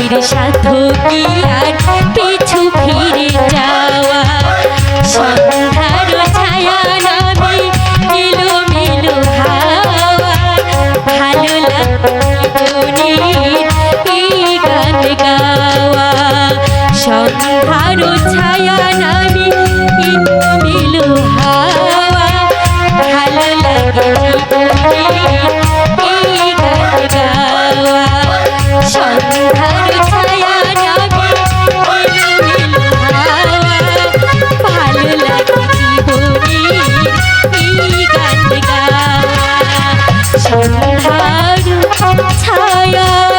এর সাধু কি আর পিছু ফিরে যাওয়া। সন্ধ্যার ছায়া নামে এলো হাওয়া। ভালো লাগে এই গান গাওয়া। সন্ধ্যার ছায়া 하루 차야.